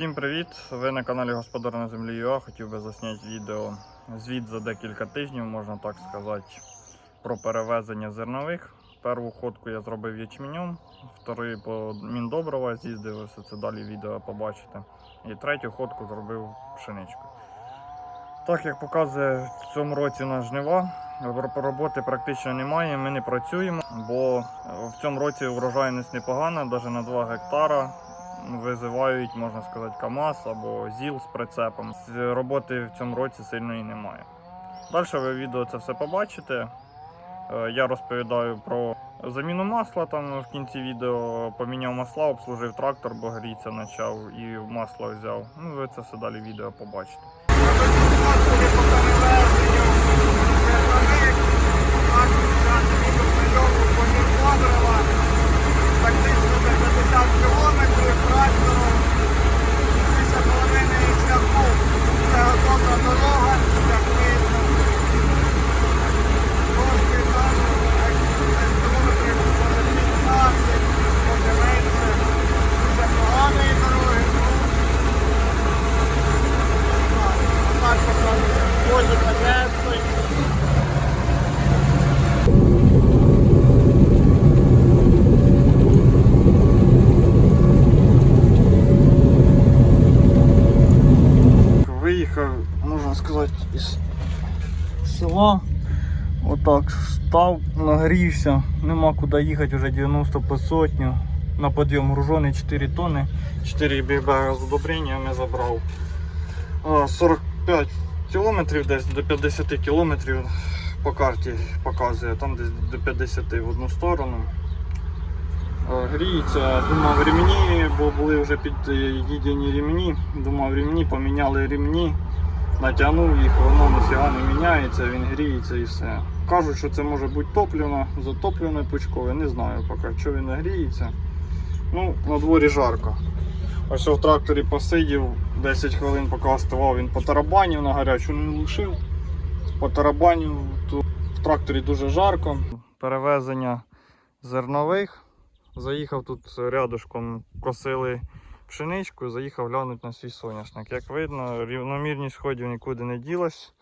Всім привіт! Ви на каналі Господар на землі ЮА. Хотів би засняти відео звіт за декілька тижнів, можна так сказати, про перевезення зернових. Перву ходку я зробив ячменем, вторий по Міндоброва з'їздив, все це далі відео побачите. І третю ходку зробив пшеничку. Так як показує в цьому році на жнива, роботи практично немає, ми не працюємо, бо в цьому році урожайність непогана, навіть на 2 гектара визивають, можна сказати, КАМАЗ або ЗІЛ з прицепом. Роботи в цьому році сильної немає. Далі ви в відео це все побачите. Е, Я розповідаю про заміну масла. Там в кінці відео поміняв масла, обслужив трактор, бо гріться почав і масло взяв. Ну, ви це все далі відео побачите. Практично за 50 кілометрів трактором, 6,5 шляху. Це готова дорога, як видно. Трошки там, як кілометрів може 15, може менше. Дуже поганої дороги, ну. Так показує. Возі Одесою. Виїхав, можна сказати, із села. Отак став, нагрівся, нема куди їхати, вже 90 по сотню. На підйом гружений 4 тонни, 4 бігбега з удобрення ми забрав. 45 кілометрів, десь до 50 кілометрів по карті показує, там десь до 50 в одну сторону. Е, Гріється, думав ремні, бо були вже під'їдені ремні. Думав ремні, поміняли ремні, натягнув їх, воно ніфіга не міняється, він гріється і все. Кажуть, що це може бути топлено, затоплене пучкове, не знаю поки, що він не гріється. Ну, на дворі жарко. Ось в тракторі посидів 10 хвилин, поки оставав, він потарабанів на гарячу не лишив. Потарабанів, тут в тракторі дуже жарко. Перевезення зернових. Заїхав тут рядышком, косили пшеничку, заїхав глянути на свій соняшник. Як видно, рівномірність сходів нікуди не ділась.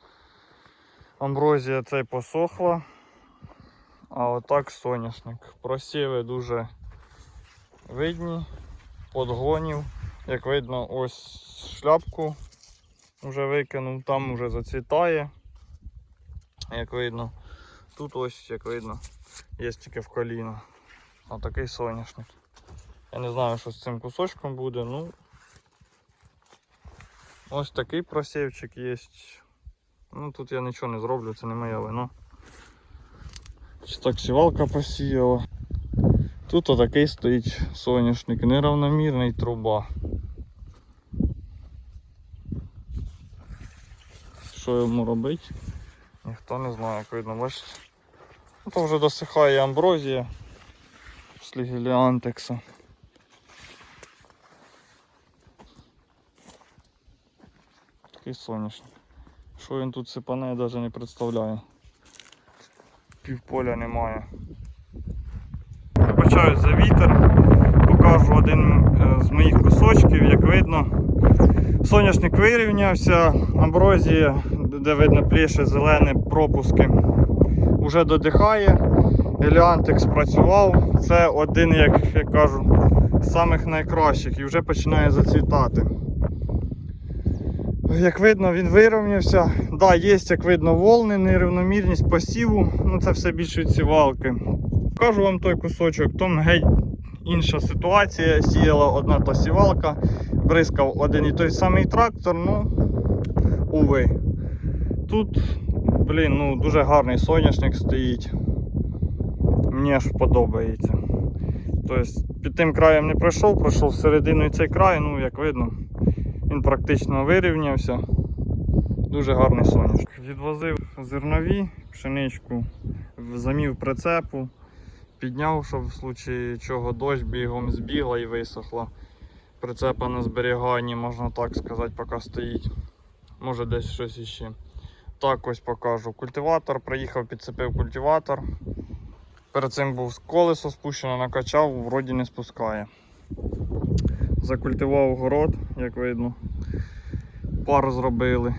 Амброзія цей посохла. А отак соняшник. Просіви дуже видні, подгонів. Як видно, ось шляпку вже викинув, там вже зацвітає. Як видно, тут ось, як видно, є тільки в коліно. А такий соняшник. Не знаю, що з цим кусочком буде, ну. Ось такий просівчик є. Ну тут я нічого не зроблю, це не моя вина. Чи так сівалка посіяла. Тут отакий стоїть соняшник, неравномірний труба. Що йому робити? Ніхто не знає, як видно, бачите. Ну, то вже досихає амброзія після. Такий соняшник. Що він тут сипане, я навіть не представляю. Півполя немає. Вибачаюсь за вітер. Покажу один е, з моїх кусочків, як видно. Соняшник вирівнявся, амброзія, де видно пліше, зелене пропуски, вже додихає. Еліантик спрацював. Це один, як я кажу, з самих найкращих і вже починає зацвітати. Як видно, він вирівнявся. Да, є, як видно, волни, нерівномірність посіву, ну це все більше сівалки. Покажу вам той кусочок, там геть інша ситуація. Сіяла одна та сівалка, бризкав один і той самий трактор, ну уви. Тут, блін, ну дуже гарний соняшник стоїть. Мені аж подобається. Тобто під тим краєм не пройшов, пройшов середину і цей край, ну як видно, він практично вирівнявся. Дуже гарний соняшник. Відвозив зернові, пшеничку, замів прицепу, підняв, щоб в случаї чого дощ бігом збігла і висохла. Прицепа на зберіганні, можна так сказати, поки стоїть. Може десь щось іще. Так ось покажу. Культиватор, приїхав, підцепив культиватор. Перед цим був колесо спущено, накачав, вроді не спускає. Закультивував город, як видно. Пару зробили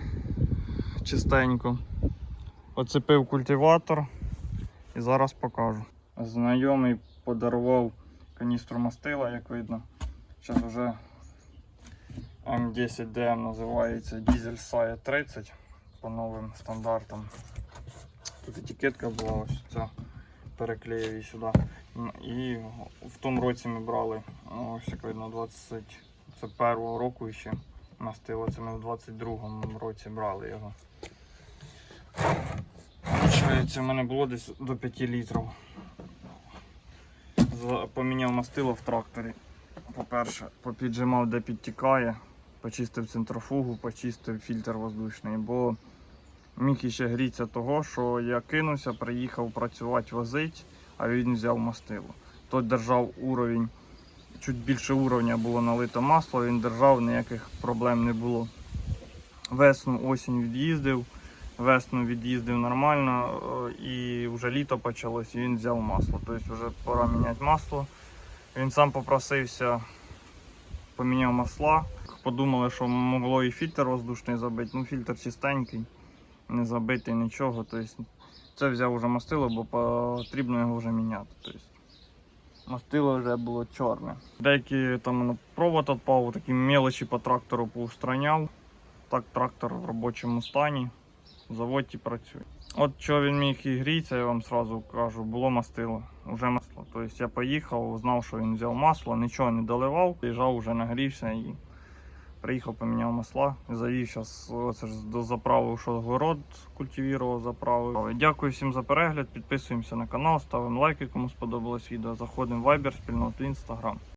чистенько. Оцепив культиватор і зараз покажу. Знайомий подарував каністру мастила, як видно. Зараз вже М10DM називається Diesel SAE 30 по новим стандартам. Тут етикетка була ось ця, переклеїв її сюди. І в тому році ми брали, ось як видно, 21 року ще мастило. Це ми в 22-му році брали його. Получається, в мене було десь до 5 літрів. Поміняв мастило в тракторі. По-перше, попіджимав, де підтікає, почистив центрофугу, почистив фільтр воздушний, бо міг іще грітися того, що я кинувся, приїхав працювати, возить, а він взяв мастило. Той держав уровень, чуть більше уровня було налито масло, він держав, ніяких проблем не було. Весну, осінь від'їздив, весну від'їздив нормально е, і вже літо почалось, і він взяв масло. Тобто вже пора міняти масло. Він сам попросився, поміняв масла. Подумали, що могло і фільтр воздушний забити. Ну, фільтр чистенький, не забитий нічого. Тобто, це взяв вже мастило, бо потрібно його вже міняти. Тобто, мастило вже було чорне. Деякі там провод відпав, такі мелочі по трактору поустраняв. Так трактор в робочому стані. Заводі працює. От що він міг і гріється, я вам сразу кажу, було мастило, вже масло. Тобто я поїхав, знав, що він взяв масло, нічого не доливав, лежав, вже нагрівся і приїхав, поміняв масла. Завів зараз до заправи, що город культивірував, заправив. Дякую всім за перегляд, підписуємося на канал, ставимо лайки, кому сподобалось відео. Заходимо в Viber, спільноту Instagram.